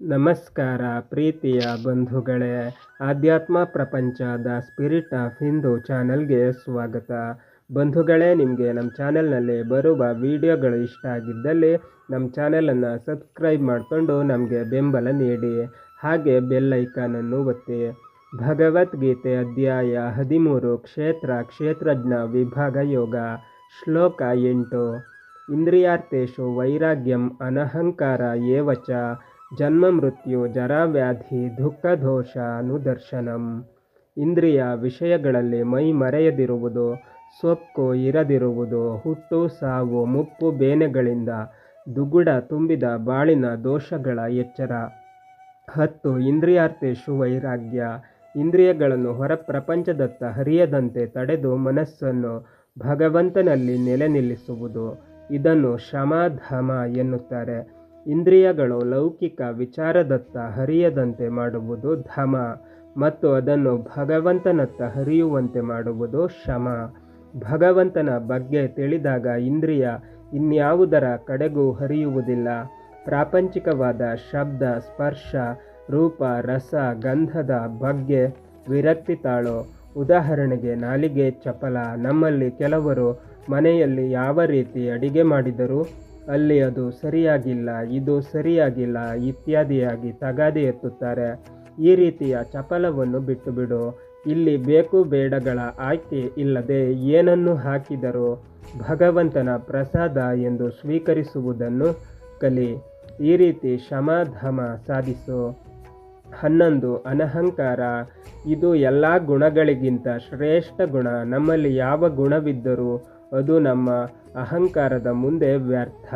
ನಮಸ್ಕಾರ ಪ್ರೀತಿಯ ಬಂಧುಗಳೇ, ಆಧ್ಯಾತ್ಮ ಪ್ರಪಂಚದ ಸ್ಪಿರಿಟ್ ಆಫ್ ಹಿಂದೂ ಚಾನಲ್ಗೆ ಸ್ವಾಗತ. ಬಂಧುಗಳೇ, ನಿಮಗೆ ನಮ್ಮ ಚಾನೆಲ್ನಲ್ಲಿ ಬರುವ ವಿಡಿಯೋಗಳು ಇಷ್ಟ ಆಗಿದ್ದಲ್ಲಿ ನಮ್ಮ ಚಾನಲನ್ನು ಸಬ್ಸ್ಕ್ರೈಬ್ ಮಾಡಿಕೊಂಡು ನಮಗೆ ಬೆಂಬಲ ನೀಡಿ, ಹಾಗೆ ಬೆಲ್ ಐಕಾನನ್ನು ಒತ್ತಿ. ಭಗವದ್ಗೀತೆ ಅಧ್ಯಾಯ ಹದಿಮೂರು, ಕ್ಷೇತ್ರ, ಕ್ಷೇತ್ರಜ್ಞ ವಿಭಾಗ ಯೋಗ, ಶ್ಲೋಕ ಎಂಟು. ಇಂದ್ರಿಯಾರ್ಥೇಶು ವೈರಾಗ್ಯಂ ಅನಹಂಕಾರ ಏವಚ ಜನ್ಮ ಮೃತ್ಯು ಜರಾವ್ಯಾಧಿ ದುಃಖದೋಷ ಅನುದರ್ಶನಂ ಇಂದ್ರಿಯ ವಿಷಯಗಳಲ್ಲಿ ಮೈ ಮರೆಯದಿರುವುದು, ಸೊಕ್ಕು ಇರದಿರುವುದು, ಹುಟ್ಟು, ಸಾವು, ಮುಪ್ಪು, ಬೇನೆಗಳಿಂದ ದುಗುಡ ತುಂಬಿದ ಬಾಳಿನ ದೋಷಗಳ ಎಚ್ಚರ. ಹತ್ತು ಇಂದ್ರಿಯಾರ್ಥೇಶು ವೈರಾಗ್ಯ ಇಂದ್ರಿಯಗಳನ್ನು ಹೊರ ಪ್ರಪಂಚದತ್ತ ಹರಿಯದಂತೆ ತಡೆದು ಮನಸ್ಸನ್ನು ಭಗವಂತನಲ್ಲಿ ನೆಲೆ ನಿಲ್ಲಿಸುವುದು. ಇದನ್ನು ಶಮಾಧಮ ಎನ್ನುತ್ತಾರೆ. ಇಂದ್ರಿಯಗಳು ಲೌಕಿಕ ವಿಚಾರದತ್ತ ಹರಿಯದಂತೆ ಮಾಡುವುದು ಧಮ ಮತ್ತು ಅದನ್ನು ಭಗವಂತನತ್ತ ಹರಿಯುವಂತೆ ಮಾಡುವುದು ಶಮ. ಭಗವಂತನ ಬಗ್ಗೆ ತಿಳಿದಾಗ ಇಂದ್ರಿಯ ಇನ್ಯಾವುದರ ಕಡೆಗೂ ಹರಿಯುವುದಿಲ್ಲ. ಪ್ರಾಪಂಚಿಕವಾದ ಶಬ್ದ, ಸ್ಪರ್ಶ, ರೂಪ, ರಸ, ಗಂಧದ ಬಗ್ಗೆ ವಿರಕ್ತಿ ತಾಳೋ ಉದಾಹರಣೆಗೆ ನಾಲಿಗೆ ಚಪಲ ನಮ್ಮಲ್ಲಿ ಕೆಲವರು ಮನೆಯಲ್ಲಿ ಯಾವ ರೀತಿ ಅಡಿಗೆ ಮಾಡಿದರೂ ಅಲ್ಲಿ ಅದು ಸರಿಯಾಗಿಲ್ಲ, ಇದು ಸರಿಯಾಗಿಲ್ಲ ಇತ್ಯಾದಿಯಾಗಿ ತಗಾದೆ ಎತ್ತುತ್ತಾರೆ. ಈ ರೀತಿಯ ಚಪಲವನ್ನು ಬಿಟ್ಟು ಬಿಡು ಇಲ್ಲಿ ಬೇಕು ಬೇಡಗಳ ಆಯ್ಕೆ ಇಲ್ಲದೆ ಏನನ್ನು ಹಾಕಿದರೂ ಭಗವಂತನ ಪ್ರಸಾದ ಎಂದು ಸ್ವೀಕರಿಸುವುದನ್ನು ಕಲಿ. ಈ ರೀತಿ ಶಮಧಮ ಸಾಧಿಸು. ಹನ್ನೊಂದು, ಅನಹಂಕಾರ. ಇದು ಎಲ್ಲ ಗುಣಗಳಿಗಿಂತ ಶ್ರೇಷ್ಠ ಗುಣ. ನಮ್ಮಲ್ಲಿ ಯಾವ ಗುಣವಿದ್ದರೂ ಅದು ನಮ್ಮ ಅಹಂಕಾರದ ಮುಂದೆ ವ್ಯರ್ಥ.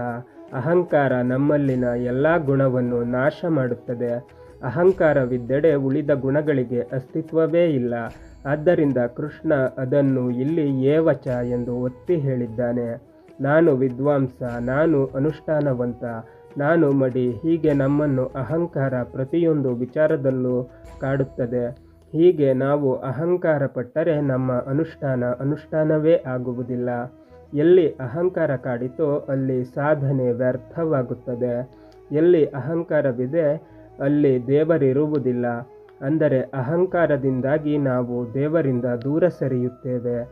ಅಹಂಕಾರ ನಮ್ಮಲ್ಲಿನ ಎಲ್ಲ ಗುಣವನ್ನು ನಾಶ ಮಾಡುತ್ತದೆ. ಅಹಂಕಾರವಿದ್ದೆಡೆ ಉಳಿದ ಗುಣಗಳಿಗೆ ಅಸ್ತಿತ್ವವೇ ಇಲ್ಲ. ಆದ್ದರಿಂದ ಕೃಷ್ಣ ಅದನ್ನು ಇಲ್ಲಿ ಏವಚ ಎಂದು ಒತ್ತಿ ಹೇಳಿದ್ದಾನೆ. ನಾನು ವಿದ್ವಾಂಸ, ನಾನು ಅನುಷ್ಠಾನವಂತ, ನಾನು ಮಡಿ ಹೀಗೆ ನಮ್ಮನ್ನು ಅಹಂಕಾರ ಪ್ರತಿಯೊಂದು ವಿಚಾರದಲ್ಲೂ ಕಾಡುತ್ತದೆ. ಹೀಗೆ ನಾವು ಅಹಂಕಾರ ಪಟ್ಟರೆ ನಮ್ಮ ಅನುಷ್ಠಾನ ಅನುಷ್ಠಾನವೇ ಆಗುವುದಿಲ್ಲ. ಎಲ್ಲಿ ಅಹಂಕಾರ ಕಾಡಿತೋ ಅಲ್ಲಿ ಸಾಧನೆ ವ್ಯರ್ಥವಾಗುತ್ತದೆ. ಎಲ್ಲಿ ಅಹಂಕಾರವಿದೆ ಅಲ್ಲಿ ದೇವರಿರುವುದಿಲ್ಲ. ಅಂದರೆ ಅಹಂಕಾರದಿಂದಾಗಿ ನಾವು ದೇವರಿಂದ ದೂರ ಸರಿಯುತ್ತೇವೆ.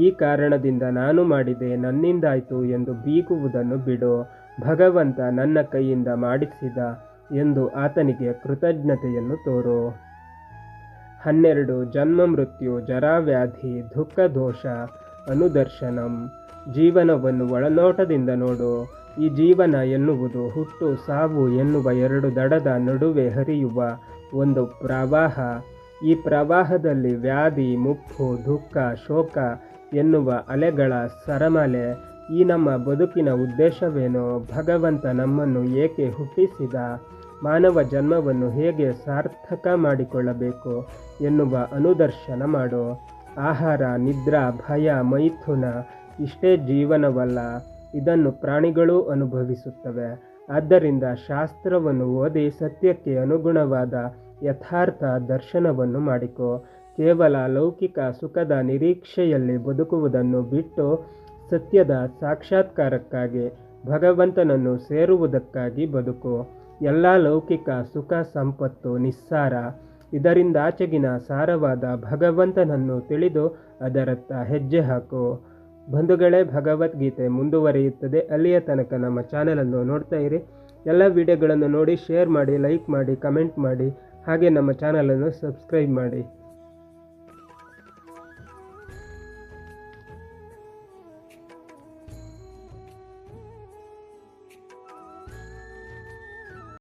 ಈ ಕಾರಣದಿಂದ ನಾನು ಮಾಡಿದೆ ನನ್ನಿಂದಾಯಿತು ಎಂದು ಬೀಗುವುದನ್ನು ಬಿಡು. ಭಗವಂತ ನನ್ನ ಕೈಯಿಂದ ಮಾಡಿಸಿದ ಎಂದು ಆತನಿಗೆ ಕೃತಜ್ಞತೆಯನ್ನು ತೋರು. ಹನ್ನೆರಡು, ಜನ್ಮ ಮೃತ್ಯು, ಜರಾವ್ಯಾಧಿ, ದುಃಖ ದೋಷ, ಅನುದರ್ಶನಂ. ಜೀವನವನ್ನು ಒಳನೋಟದಿಂದ ನೋಡು. ಈ ಜೀವನ ಎನ್ನುವುದು ಹುಟ್ಟು, ಸಾವು ಎನ್ನುವ ಎರಡು ದಡದ ನಡುವೆ ಹರಿಯುವ ಒಂದು ಪ್ರವಾಹ. ಈ ಪ್ರವಾಹದಲ್ಲಿ ವ್ಯಾಧಿ, ಮುಪ್ಪು, ದುಃಖ, ಶೋಕ ಎನ್ನುವ ಅಲೆಗಳ ಸರಮಲೆ. ಈ ನಮ್ಮ ಬದುಕಿನ ಉದ್ದೇಶವೇನೋ? ಭಗವಂತ ನಮ್ಮನ್ನು ಏಕೆ ಹುಟ್ಟಿಸಿದ? ಮಾನವ ಜನ್ಮವನ್ನು ಹೇಗೆ ಸಾರ್ಥಕ ಮಾಡಿಕೊಳ್ಳಬೇಕು ಎನ್ನುವ ಅನುದರ್ಶನ ಮಾಡು. ಆಹಾರ, ನಿದ್ರಾ, ಭಯ, ಮೈಥುನ ಇಷ್ಟೇ ಜೀವನವಲ್ಲ, ಇದನ್ನು ಪ್ರಾಣಿಗಳೂ ಅನುಭವಿಸುತ್ತವೆ. ಆದ್ದರಿಂದ ಶಾಸ್ತ್ರವನ್ನು ಓದಿ ಸತ್ಯಕ್ಕೆ ಅನುಗುಣವಾದ ಯಥಾರ್ಥ ದರ್ಶನವನ್ನು ಮಾಡಿಕೊ. ಕೇವಲ ಲೌಕಿಕ ಸುಖದ ನಿರೀಕ್ಷೆಯಲ್ಲಿ ಬದುಕುವುದನ್ನು ಬಿಟ್ಟು ಸತ್ಯದ ಸಾಕ್ಷಾತ್ಕಾರಕ್ಕಾಗಿ ಭಗವಂತನನ್ನು ಸೇರುವುದಕ್ಕಾಗಿ ಬದುಕು. ಎಲ್ಲ ಲೌಕಿಕ ಸುಖ, ಸಂಪತ್ತು, ನಿಸ್ಸಾರ ಇದರಿಂದಾಚೆಗಿನ ಸಾರವಾದ ಭಗವಂತನನ್ನು ತಿಳಿದು ಅದರತ್ತ ಹೆಜ್ಜೆ ಹಾಕು. ಬಂಧುಗಳೇ, ಭಗವದ್ಗೀತೆ ಮುಂದುವರಿಯುತ್ತದೆ. ಅಲ್ಲಿಯ ತನಕ ನಮ್ಮ ಚಾನಲನ್ನು ನೋಡ್ತಾ ಇರಿ. ಎಲ್ಲ ವಿಡಿಯೋಗಳನ್ನು ನೋಡಿ, ಶೇರ್ ಮಾಡಿ, ಲೈಕ್ ಮಾಡಿ, ಕಮೆಂಟ್ ಮಾಡಿ. ಹಾಗೆ ನಮ್ಮ ಚಾನಲನ್ನು ಸಬ್ಸ್ಕ್ರೈಬ್ ಮಾಡಿ.